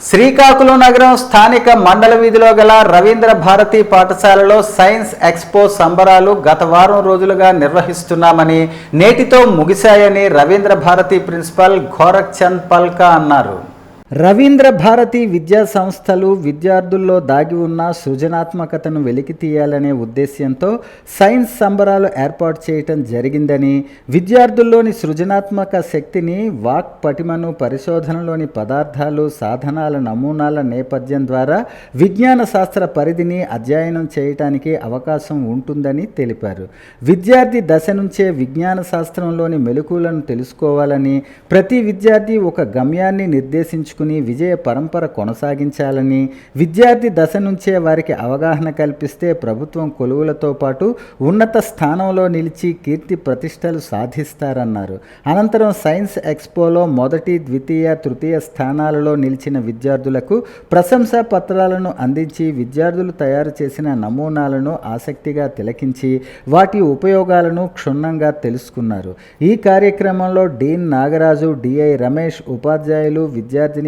శ్రీకాకుళం నగరం స్థానిక మండల వీధిలో గల రవీంద్ర భారతి పాఠశాలలో సైన్స్ ఎక్స్పో సంబరాలు గత వారం రోజులుగా నిర్వహిస్తున్నామని నేటితో ముగిశాయని రవీంద్ర భారతి ప్రిన్సిపల్ గోరఖ్ చంద్ పల్కా అన్నారు. రవీంద్ర భారతి విద్యా సంస్థలు విద్యార్థుల్లో దాగి ఉన్న సృజనాత్మకతను వెలికి తీయాలనే ఉద్దేశ్యంతో సైన్స్ సంబరాలు ఏర్పాటు చేయటం జరిగిందని విద్యార్థుల్లోని సృజనాత్మక శక్తిని వాక్ పటిమను పరిశోధనలోని పదార్థాలు సాధనాల నమూనాల నేపథ్యం ద్వారా విజ్ఞాన శాస్త్ర పరిధిని అధ్యయనం చేయటానికి అవకాశం ఉంటుందని తెలిపారు. విద్యార్థి దశ నుంచే విజ్ఞాన శాస్త్రంలోని మెలకువలను తెలుసుకోవాలని ప్రతి విద్యార్థి ఒక గమ్యాన్ని నిర్దేశించుకుని విజయ పరంపర కొనసాగించాలని విద్యార్థి దశ నుంచే వారికి అవగాహన కల్పిస్తే ప్రభుత్వం కొలువులతో పాటు ఉన్నత స్థానంలో నిలిచి కీర్తి ప్రతిష్టలు సాధిస్తారన్నారు. అనంతరం సైన్స్ ఎక్స్పోలో మొదటి ద్వితీయ తృతీయ స్థానాలలో నిలిచిన విద్యార్థులకు ప్రశంసా పత్రాలను అందించి విద్యార్థులు తయారు చేసిన నమూనాలను ఆసక్తిగా తిలకించి వాటి ఉపయోగాలను క్షుణ్ణంగా తెలుసుకున్నారు. ఈ కార్యక్రమంలో డీన్ నాగరాజు డిఐ రమేష్ ఉపాధ్యాయులు విద్యార్థిని